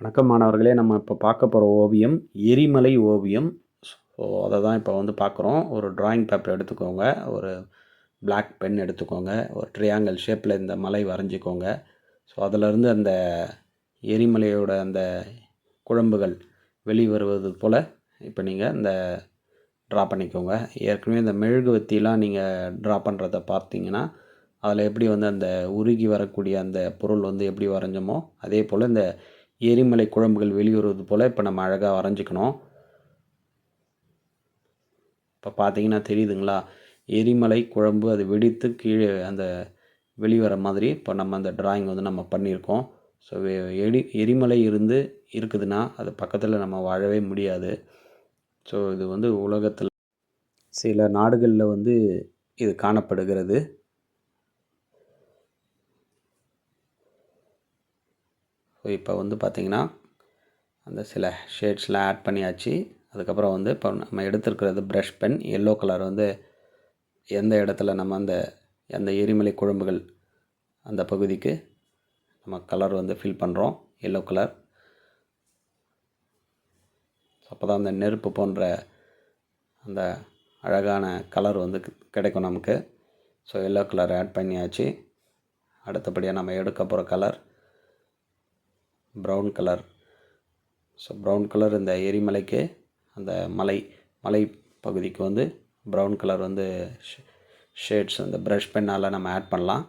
வணக்கம் மாணவர்களே நம்ம இப்போ பார்க்க போகிற ஓவியம் எரிமலை ஓவியம். ஸோ அதை தான் இப்போ வந்து பார்க்குறோம். ஒரு டிராயிங் பேப்பர் எடுத்துக்கோங்க ஒரு பிளாக் பென் எடுத்துக்கோங்க ஒரு ட்ரையாங்கிள் ஷேப்பில் இந்த மலை வரைஞ்சிக்கோங்க. ஸோ அதிலிருந்து அந்த எரிமலையோட அந்த குழம்புகள் வெளிவருவது போல் இப்போ நீங்கள் இந்த ட்ரா பண்ணிக்கோங்க. ஏற்கனவே இந்த மெழுகுவத்திலாம் நீங்கள் ட்ரா பண்ணுறத பார்த்தீங்கன்னா அதில் எப்படி வந்து அந்த உருகி வரக்கூடிய அந்த பொருள் வந்து எப்படி வரைஞ்சோமோ அதே போல் இந்த எரிமலை குழம்புகள் வெளியுறது போல் இப்போ நம்ம அழகாக வரைஞ்சிக்கணும். இப்போ பார்த்தீங்கன்னா தெரியுதுங்களா? எரிமலை குழம்பு அது வெடித்து கீழே அந்த வெளிவர மாதிரி இப்போ நம்ம அந்த டிராயிங் வந்து நம்ம பண்ணியிருக்கோம். ஸோ எரி எரிமலை இருந்து இருக்குதுன்னா அது பக்கத்தில் நம்ம வாழவே முடியாது. ஸோ இது வந்து உலகத்தில் சில நாடுகளில் வந்து இது காணப்படுகிறது. ஸோ இப்போ வந்து பார்த்திங்கன்னா அந்த சில ஷேட்ஸ்லாம் ஆட் பண்ணியாச்சு. அதுக்கப்புறம் வந்து இப்போ நம்ம எடுத்துருக்கிறது ப்ரஷ் பென். எல்லோ கலர் வந்து எந்த இடத்துல நம்ம அந்த அந்த எரிமலை குழம்புகள் அந்த பகுதிக்கு நம்ம கலர் வந்து ஃபில் பண்ணுறோம் எல்லோ கலர். அப்போ தான் அந்த நெருப்பு போன்ற அந்த அழகான கலர் வந்து கிடைக்கும் நமக்கு. ஸோ எல்லோ கலர் ஆட் பண்ணியாச்சு. அடுத்தபடியாக நம்ம எடுக்க போகிற colour. Brown colour so brown colour இந்த எரிமலைக்கு அந்த மலை மலை பகுதிக்கு வந்து ப்ரௌன் கலர் வந்து ஷேட்ஸ் அந்த ப்ரஷ் பென்னால் நம்ம ஆட் பண்ணலாம்.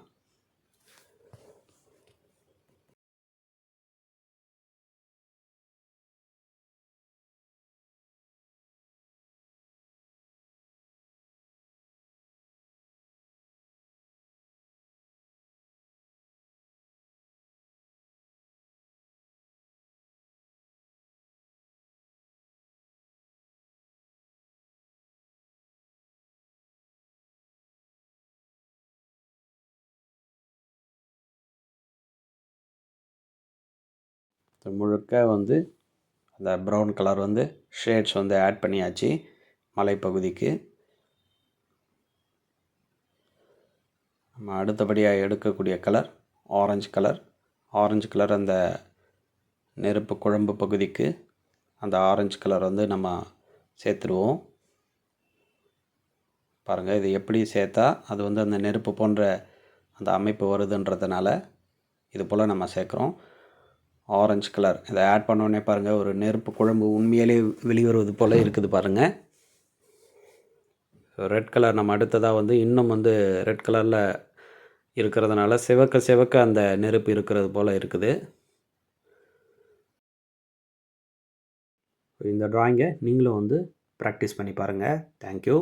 இது முழுக்க வந்து அந்த ப்ரௌன் கலர் வந்து ஷேட்ஸ் வந்து ஆட் பண்ணியாச்சு மலைப்பகுதிக்கு. நம்ம அடுத்தபடியாக எடுக்கக்கூடிய colour orange colour orange colour அந்த நெருப்பு குழம்பு பகுதிக்கு அந்த ஆரஞ்சு கலர் வந்து நம்ம சேர்த்துருவோம். பாருங்கள் இது எப்படி சேர்த்தா அது வந்து அந்த நெருப்பு போன்ற அந்த அமைப்பு வருதுன்றதுனால இது போல் நம்ம சேர்க்குறோம். Orange colour. இதை ஆட் பண்ணோடனே பாருங்கள் ஒரு நெருப்பு குழம்பு உண்மையிலே வெளிவருவது போல் இருக்குது பாருங்கள் ரெட் கலர் நம்ம அடுத்ததாக வந்து இன்னும் வந்து ரெட் கலரில் இருக்கிறதுனால சிவக்க சிவக்க அந்த நெருப்பு இருக்கிறது போல் இருக்குது. இந்த ட்ராயிங்கை நீங்களும் வந்து ப்ராக்டிஸ் பண்ணி பாருங்கள் தேங்க்யூ